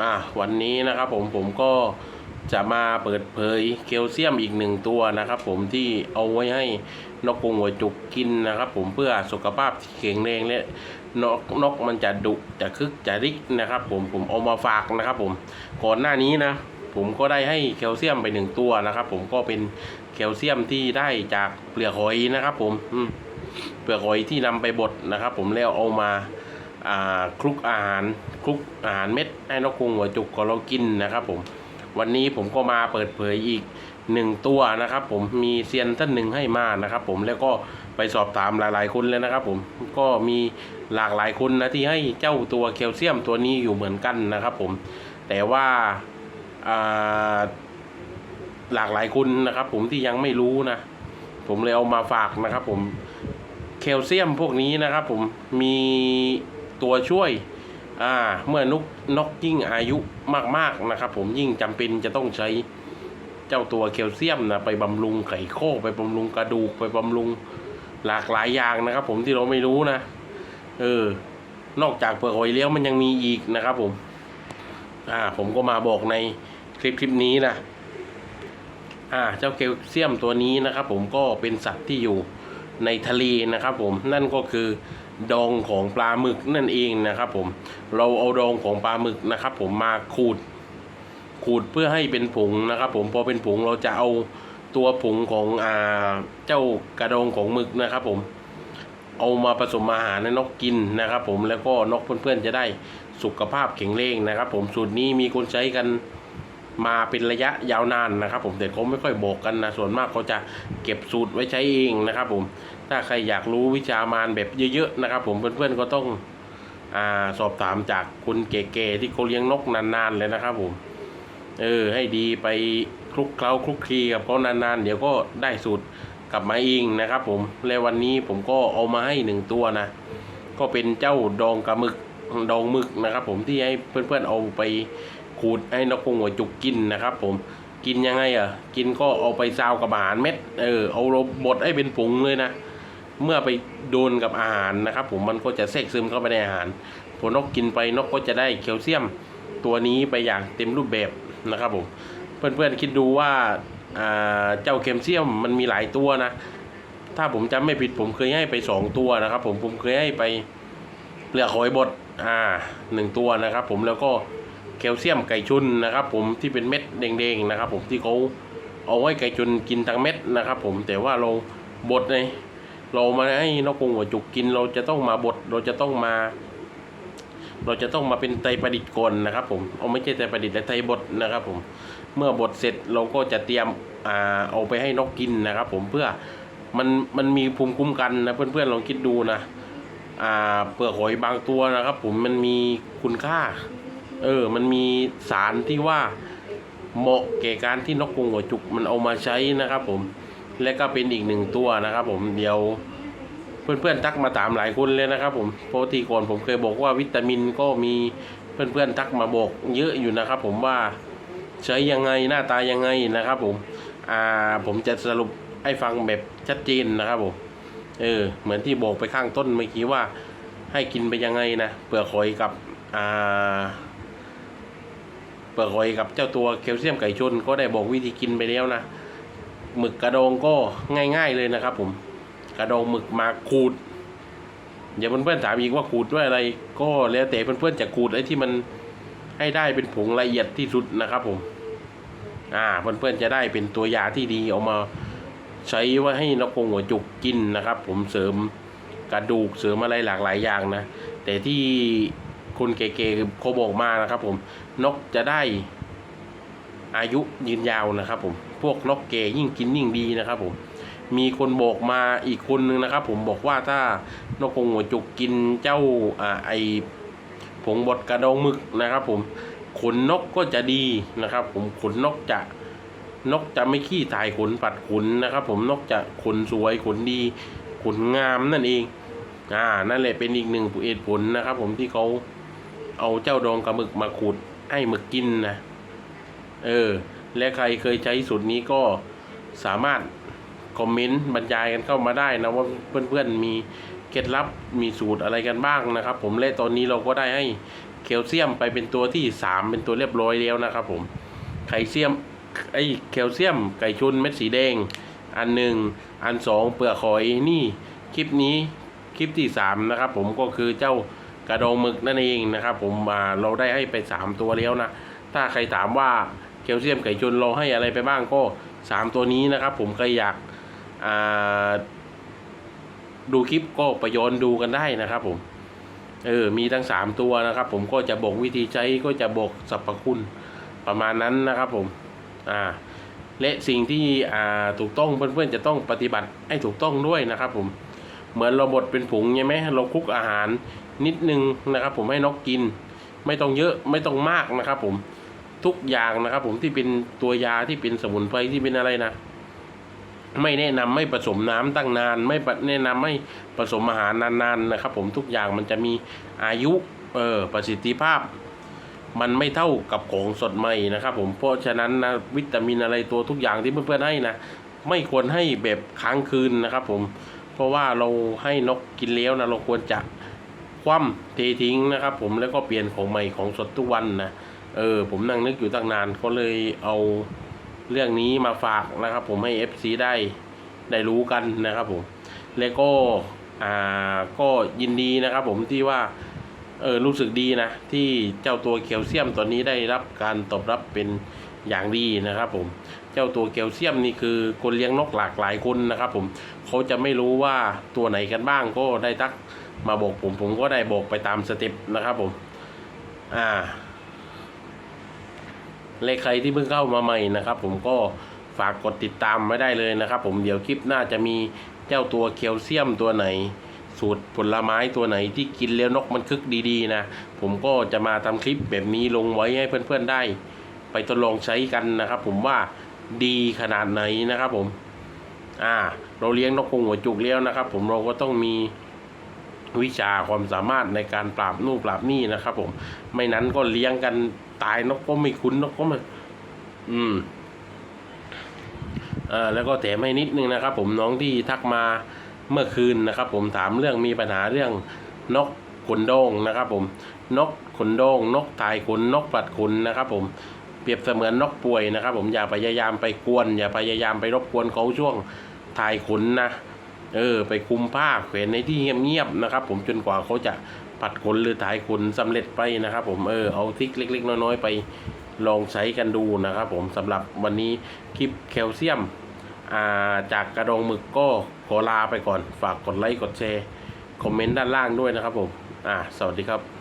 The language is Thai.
อ่าวันนี้นะครับผมผมก็จะมาเปิดเผยแคลเซียมอีกหนึ่งตัวนะครับ ผมที่เอาไว้ให้นกกรงหัวจุกกินนะครับ ผมเพื่อสุขภาพที่แข็งแรงและนกนกมันจะดุจะคึกจะริกนะครับ ผมผมเอามาฝากนะครับ ผมก่อนหน้านี้นะ ผมก็ได้ให้แคลเซียมไปหนึ่งตัวนะครับ ผมก็เป็นแคลเซียมที่ได้จากเปลือกหอยนะครับ ผมเปลือกหอยที่นำไปบดนะครับ ผมแล้วเอามา คลุกอาหารคลุกอาหารเม็ดให้นกกรงหัวจุกของเรากินนะครับผมวันนี้ผมก็มาเปิดเผยอีกหนึ่งตัวนะครับ ผมมีเซียนท่านหนึ่งให้มานะครับ ผมแล้วก็ไปสอบถามหลายๆคนเลยนะครับ ผมก็มีหลากหลายคนนะที่ให้เจ้าตัวแคลเซียมตัวนี้อยู่เหมือนกันนะครับ ผมแต่ว่าอ่าหลากหลายคนนะครับ ผมที่ยังไม่รู้นะ ผมเลยเอามาฝากนะครับ ผมแคลเซียมพวกนี้นะครับ ผมมี ตัวช่วยอ่าเมื่อนกนกยิ่งอายุมากๆนะครับ ผมยิ่งจำเป็นจะต้องใช้เจ้าตัวแคลเซียมนะไปบำรุงไข่โคกไปบำรุงกระดูกไปบำรุงหลากหลายอย่างนะครับ ผมที่เราไม่รู้นะ เออ นอกจากเปลือกหอยเลี้ยวมันยังมีอีกนะครับ ผม อ่า ผมก็มาบอกในคลิปคลิปนี้นะอ่า เจ้าแคลเซียมตัวนี้นะครับ ผมก็เป็นสัตว์ที่อยู่ในทะเลนะครับ ผมนั่นก็คือ ดองของปลาหมึกนั่นเองนะครับ ผม เราเอาดองของปลาหมึกนะครับ ผมมาขูด ขูดเพื่อให้เป็นผงนะครับ ผมพอเป็นผงเราจะเอาตัวผงของอ่าเจ้ากระดองของหมึกนะครับ ผม เอามาผสมอาหารให้นกกินนะครับ ผมแล้วก็นกเพื่อนๆจะได้สุขภาพแข็งแรงนะครับ ผมสูตรนี้มีคนใช้กัน มาเป็นระยะยาวนานนะครับ ผมแต่เขาไม่ค่อยบอกกันนะส่วนมากเขาจะเก็บสูตรไว้ใช้เองนะครับ ผมถ้าใครอยากรู้วิชามารแบบเยอะๆนะครับ ผมเพื่อนๆก็ต้องอสอบถามจากคุณเก๋ๆที่เขาเลี้ยงนกนานๆเลยนะครับ ผมเออให้ดีไปคลุกเคล้าคลุกคลีกับเขานานๆ เดี๋ยวก็ได้สูตรกลับมาเองนะครับ ผมและวันนี้ผมก็เอามาให้หนึ่งตัวนะก็เป็นเจ้าดองกระมึกดองมึกนะครับ ผมที่ให้เพื่อนๆเอาไป ขูดให้นกกรงหัวจุกกินนะครับ ผมกินยังไงอะ กินก็เอาไปซาวกับอาหารเม็ด เออ เอาลบดให้เป็นผงเลยนะ เมื่อไปโดนกับอาหารนะครับ ผมมันก็จะแทรกซึมเข้าไปในอาหาร พอนกกินไปนกก็จะได้แคลเซียมตัวนี้ไปอย่างเต็มรูปแบบนะครับผม เพื่อนๆคิดดูว่าอ่าเจ้าแคลเซียมมันมีหลายตัวนะ ถ้าผมจำไม่ผิดผมเคยให้ไปสองตัวนะครับ ผมผมเคยให้ไปเปลือกหอยบดอ่าหนึ่งตัวนะครับ ผมแล้วก็ แคลเซียมไก่ชุนนะครับ ผมที่เป็นเม็ดแดงๆนะครับ ผมที่เขาเอาไว้ไก่ชุนกินทั้งเม็ดนะครับ ผมแต่ว่าเราบดเลยเรามาให้นกกงหัวจุกกิน เราจะต้องมาบดเราจะต้องมา เราจะต้องมาเป็นไตประดิษฐ์ก่อนนะครับ ผมเอาไม่ใช่ไตประดิษฐ์แต่ไตบดนะครับ ผมเมื่อบดเสร็จเราก็จะเตรียมอ่าเอาไปให้นกกินนะครับ ผมเพื่อมันมันมีภูมิคุ้มกันนะเพื่อนๆลองคิดดูนะอ่าเปลือกหอยบางตัวนะครับ ผมมันมีคุณค่า เออ มันมีสารที่ว่าเหมาะแก่การที่นกกรงหัวจุกมันเอามาใช้นะครับ ผม และก็เป็นอีกหนึ่งตัวนะครับ ผมเดี๋ยวเพื่อนๆทักมาถามหลายคนเลยนะครับ ผมปกติก่อนผมเคยบอกว่าวิตามินก็มีเพื่อนๆทักมาบอกเยอะอยู่นะครับ ผมว่าใช้ยังไงหน้าตายังไงนะครับ ผมอ่าผมจะสรุปให้ฟังแบบชัดเจนนะครับผมเออ เหมือนที่บอกไปข้างต้นเมื่อกี้ว่า ให้กินไปยังไงนะเปลือกหอยกับอ่า เปลือกหอยกับเจ้าตัวแคลเซียมไก่ชนก็ได้บอกวิธีกินไปแล้วนะหมึกกระดองก็ง่าย ๆเลยนะครับ ผมกระดองหมึกมาขูดอย่าเพื่อนๆถามอีกว่าขูดด้วยอะไร ก็แล้วแต่เพื่อนๆจะขูดไอ้ที่มันให้ได้เป็นผงละเอียดที่สุดนะครับ ผม อ่าเพื่อนๆจะได้เป็นตัวยาที่ดีเอามาใช้ไว้ให้นกกงหัวจุกกินนะครับ ผมเสริมกระดูกเสริมอะไรหลากหลายอย่างนะ แต่ที่ คนเก๋ๆเขาบอกมานะครับ ผมนกจะได้อายุยืนยาวนะครับ ผมพวกนกเก๋ยิ่งกินยิ่งดีนะครับ ผมมีคนบอกมาอีกคนนึงนะครับ ผมบอกว่าถ้านกกงหัวจุกกินเจ้าอ่าไอผงบดกระดองมึกนะครับ ผมขนนกก็จะดีนะครับ ผมขนนกจะนกจะไม่ขี้ตายขนปัดขนนะครับ ผมนกจะขนสวยขนดีขนงามนั่นเอง อ่านั่นแหละเป็นอีกหนึ่งเหตุผลนะครับ ผมที่เขา เอาเจ้าดองกระหมึกมาขูดให้หมึกกินนะ เออ และใครเคยใช้สูตรนี้ก็สามารถคอมเมนต์บรรยายกันเข้ามาได้นะว่าเพื่อนๆมีเคล็ดลับมีสูตรอะไรกันบ้างนะครับ ผมและตอนนี้เราก็ได้ให้แคลเซียมไปเป็นตัวที่สามเป็นตัวเรียบร้อยแล้วนะครับ ผมไคลเซียมไอแคลเซียมไก่ชุนเม็ดสีแดง อันหนึ่งอันสองเปลือกหอยนี่ คลิปนี้คลิปที่สามนะครับ ผมก็คือเจ้า กระดองหมึกนั่นเองนะครับ ผมเราได้ให้ไปสามตัวแล้วนะ ถ้าใครถามว่าแคลเซียมไก่ชนเราให้อะไรไปบ้างก็สามตัวนี้นะครับ ผมใครอยากาดูคลิปก็ไปย้อนดูกันได้นะครับ ผมเออมีทั้งสามตัวนะครับ ผมก็จะบอกวิธีใช้ก็จะบอกสรรพคุณประมาณนั้นนะครับ ผมอ่าและสิ่งที่อ่าถูกต้องเพื่อนๆจะต้องปฏิบัติให้ถูกต้องด้วยนะครับ ผมเหมือนเราบดเป็นผงใช่ไหมเราคลุกอาหาร นิดนึงนะครับ ผมให้นกกิน ไม่ต้องเยอะไม่ต้องมากนะครับ ผมทุกอย่างนะครับ ผมที่เป็นตัวยาที่เป็นสมุนไพรที่เป็นอะไรนะ ไม่แนะนำไม่ผสมน้ำตั้งนาน ไม่แนะนำไม่ผสมอาหารนานๆนะครับ ผมทุกอย่างมันจะมีอายุเออประสิทธิภาพ มันไม่เท่ากับของสดใหม่นะครับ ผมเพราะฉะนั้นนะวิตามินอะไรตัวทุกอย่างที่เพื่อนๆให้นะไม่ควรให้แบบค้างคืนนะครับ ผมเพราะว่าเราให้นกกินแล้วนะเราควรจะ คว่ำเททิ้งนะครับ ผมแล้วก็เปลี่ยนของใหม่ของสดทุกวันนะเออผมนั่งนึกอยู่ตั้งนานก็เลยเอาเรื่องนี้มาฝากนะครับ ผมให้ FC ได้ได้รู้กันนะครับผมแล้วก็อ่าก็ยินดีนะครับ ผมที่ว่าเออรู้สึกดีนะ ที่เจ้าตัวแคลเซียมตัวนี้ได้รับการตอบรับเป็นอย่างดีนะครับ ผมเจ้าตัวแคลเซียมนี่คือคนเลี้ยงนกหลากหลายคนนะครับ ผมเขาจะไม่รู้ว่าตัวไหนกันบ้างก็ได้ทัก มาบอกผมผมก็ได้บอกไปตามสเต็ปนะครับผม อ่าและใครที่เพิ่งเข้ามาใหม่นะครับ ผมก็ฝากกดติดตามไว้ได้เลยนะครับ ผมเดี๋ยวคลิปหน้าจะมีเจ้าตัวแคลเซียมตัวไหน สูตรผลไม้ตัวไหนที่กินแล้วนกมันคึกดีๆนะ ผมก็จะมาทำคลิปแบบนี้ลงไว้ให้เพื่อนๆได้ ไปทดลองใช้กันนะครับ ผมว่าดีขนาดไหนนะครับ ผม อ่า เราเลี้ยงนกกรงหัวจุกแล้วนะครับ ผมเราก็ต้องมี วิชาความสามารถในการปราบนู่นปราบนี่นะครับ ผม ไม่นั้นก็เลี้ยงกันตายนกก็ไม่คุ้นนกก็ไม่อืมอ่าแล้วก็แถมให้นิดนึงนะครับ ผมน้องที่ทักมาเมื่อคืนนะครับ ผมถามเรื่องมีปัญหาเรื่องนกขนโดงนะครับ ผมนกขนโดงนกตายขนนกปัดขนนะครับผมเปรียบเสมือนนกป่วยนะครับ ผมอย่าพยายามไปกวน อย่าพยายามไปรบกวนเขาช่วงถ่ายขนนะ เออ ไปคุมผ้าแขวนในที่เงียบๆนะครับ ผมจนกว่าเขาจะปัดขนหรือถ่ายขนสำเร็จไปนะครับ ผมเออเอาทิกเล็ก ๆ น้อยๆไปลองใช้กันดูนะครับผมสำหรับวันนี้คลิปแคลเซียมอ่าจากกระดองหมึกก็ขอลาไปก่อน ฝากกดไลค์กดแชร์ คอมเมนต์ด้านล่างด้วยนะครับผม อ่า สวัสดีครับ